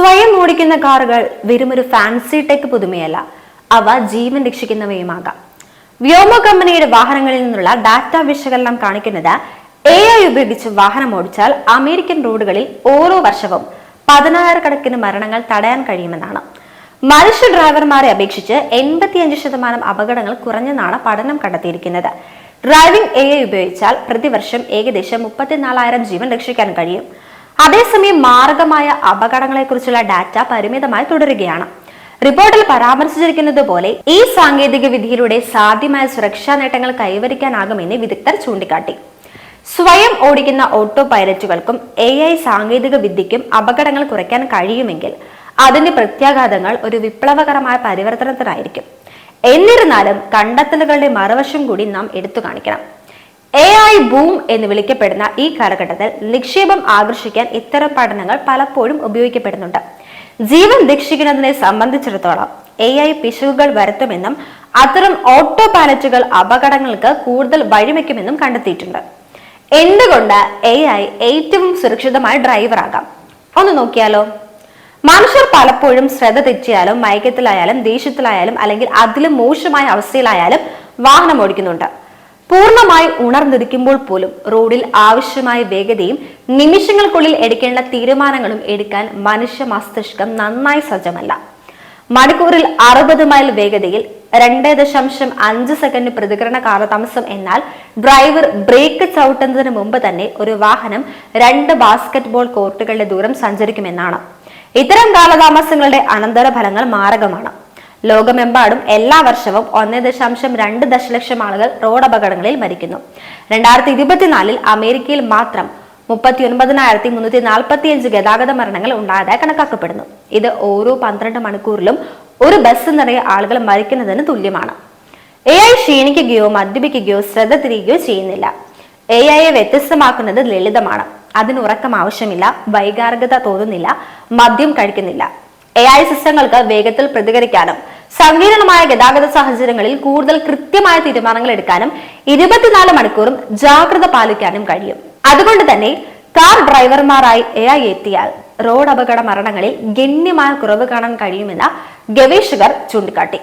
സ്വയം ഓടിക്കുന്ന കാറുകൾ വെറുമൊരു ഫാൻസി ടെക് പുതുമയല്ല. അവ ജീവൻ രക്ഷിക്കുന്നവയുമാകാം. വ്യോമ കമ്പനിയുടെ വാഹനങ്ങളിൽ നിന്നുള്ള ഡാറ്റ വിശകലനം കാണിക്കുന്നത് എ ഐ ഉപയോഗിച്ച് വാഹനം ഓടിച്ചാൽ അമേരിക്കൻ റോഡുകളിൽ ഓരോ വർഷവും പതിനായിരക്കണക്കിന് മരണങ്ങൾ തടയാൻ കഴിയുമെന്നാണ്. മനുഷ്യ ഡ്രൈവർമാരെ അപേക്ഷിച്ച് എൺപത്തിയഞ്ച് ശതമാനം അപകടങ്ങൾ കുറഞ്ഞെന്നാണ് പഠനം കണ്ടെത്തിയിരിക്കുന്നത്. ഡ്രൈവിംഗ് എ ഐ ഉപയോഗിച്ചാൽ പ്രതിവർഷം ഏകദേശം മുപ്പത്തിനാലായിരം ജീവൻ രക്ഷിക്കാൻ കഴിയും. അതേസമയം മാർഗമായ അപകടങ്ങളെക്കുറിച്ചുള്ള ഡാറ്റ പരിമിതമായി തുടരുകയാണ്. റിപ്പോർട്ടിൽ പരാമർശിച്ചിരിക്കുന്നത് പോലെ ഈ സാങ്കേതിക വിധിയിലൂടെ സാധ്യമായ സുരക്ഷാ നേട്ടങ്ങൾ കൈവരിക്കാനാകുമെന്ന് വിദഗ്ധർ ചൂണ്ടിക്കാട്ടി. സ്വയം ഓടിക്കുന്ന ഓട്ടോ പൈലറ്റുകൾക്കും എ ഐ സാങ്കേതിക വിദ്യയ്ക്കും അപകടങ്ങൾ കുറയ്ക്കാൻ കഴിയുമെങ്കിൽ അതിന്റെ പ്രത്യാഘാതങ്ങൾ ഒരു വിപ്ലവകരമായ പരിവർത്തനത്തിനായിരിക്കും. എന്നിരുന്നാലും കണ്ടെത്തലുകളുടെ മറുവശം കൂടി നാം എടുത്തു കാണിക്കണം. എ ഐ ബൂം എന്ന് വിളിക്കപ്പെടുന്ന ഈ കാലഘട്ടത്തിൽ നിക്ഷേപം ആകർഷിക്കാൻ ഇത്തരം പഠനങ്ങൾ പലപ്പോഴും ഉപയോഗിക്കപ്പെടുന്നുണ്ട്. ജീവൻ രക്ഷിക്കുന്നതിനെ സംബന്ധിച്ചിടത്തോളം എ ഐ പിശകുകൾ വരുത്തുമെന്നും അത്തരം ഓട്ടോ പാലറ്റുകൾ അപകടങ്ങൾക്ക് കൂടുതൽ വഴിവെക്കുമെന്നും കണ്ടെത്തിയിട്ടുണ്ട്. എന്തുകൊണ്ട് എ ഐ ഏറ്റവും സുരക്ഷിതമായ ഡ്രൈവർ ആകാം ഒന്ന് നോക്കിയാലോ. മനുഷ്യർ പലപ്പോഴും ശ്രദ്ധ തെറ്റിയാലും മയക്കത്തിലായാലും ദേഷ്യത്തിലായാലും അല്ലെങ്കിൽ അതിലും മോശമായ അവസ്ഥയിലായാലും വാഹനം ഓടിക്കുന്നുണ്ട്. പൂർണമായി ഉണർന്നിരിക്കുമ്പോൾ പോലും റോഡിൽ ആവശ്യമായ വേഗതയും നിമിഷങ്ങൾക്കുള്ളിൽ എടുക്കേണ്ട തീരുമാനങ്ങളും എടുക്കാൻ മനുഷ്യ മസ്തിഷ്കം നന്നായി സജ്ജമല്ല. മണിക്കൂറിൽ അറുപത് മൈൽ വേഗതയിൽ രണ്ട് ദശാംശം അഞ്ച് സെക്കൻഡ് പ്രതികരണ കാലതാമസം എന്നാൽ ഡ്രൈവർ ബ്രേക്ക് ചവിട്ടുന്നതിന് മുമ്പ് തന്നെ ഒരു വാഹനം രണ്ട് ബാസ്കറ്റ് ബോൾ കോർട്ടുകളുടെ ദൂരം സഞ്ചരിക്കുമെന്നാണ്. ഇത്തരം കാലതാമസങ്ങളുടെ അനന്തരഫലങ്ങൾ മാരകമാണ്. ലോകമെമ്പാടും എല്ലാ വർഷവും ഒന്നേ ദശാംശം രണ്ട് ദശലക്ഷം ആളുകൾ റോഡ് അപകടങ്ങളിൽ മരിക്കുന്നു. രണ്ടായിരത്തി ഇരുപത്തിനാലിൽ അമേരിക്കയിൽ മാത്രം മുപ്പത്തി ഒൻപതിനായിരത്തി മുന്നൂറ്റി നാൽപ്പത്തി അഞ്ച് ഗതാഗത മരണങ്ങൾ ഉണ്ടായതായി കണക്കാക്കപ്പെടുന്നു. ഇത് ഓരോ പന്ത്രണ്ട് മണിക്കൂറിലും ഒരു ബസ് നിറയെ ആളുകൾ മരിക്കുന്നതിന് തുല്യമാണ്. എ ഐ ക്ഷീണിക്കുകയോ മദ്യപിക്കുകയോ ശ്രദ്ധ തിരിയുകയോ ചെയ്യുന്നില്ല. എ ഐയെ വ്യത്യസ്തമാക്കുന്നത് ലളിതമാണ്. അതിന് ഉറക്കം ആവശ്യമില്ല വൈകാരികത തോന്നുന്നില്ല മദ്യം കഴിക്കുന്നില്ല. എ ഐ സിസ്റ്റങ്ങൾക്ക് വേഗത്തിൽ പ്രതികരിക്കാനും സങ്കീർണമായ ഗതാഗത സാഹചര്യങ്ങളിൽ കൂടുതൽ കൃത്യമായ തീരുമാനങ്ങൾ എടുക്കാനും ഇരുപത്തിനാല് മണിക്കൂറും ജാഗ്രത പാലിക്കാനും കഴിയും. അതുകൊണ്ട് തന്നെ കാർ ഡ്രൈവർമാരായി എ ഐ എത്തിയാൽ റോഡ് അപകട മരണങ്ങളിൽ ഗണ്യമായ കുറവ് കാണാൻ കഴിയുമെന്ന് ഗവേഷകർ ചൂണ്ടിക്കാട്ടി.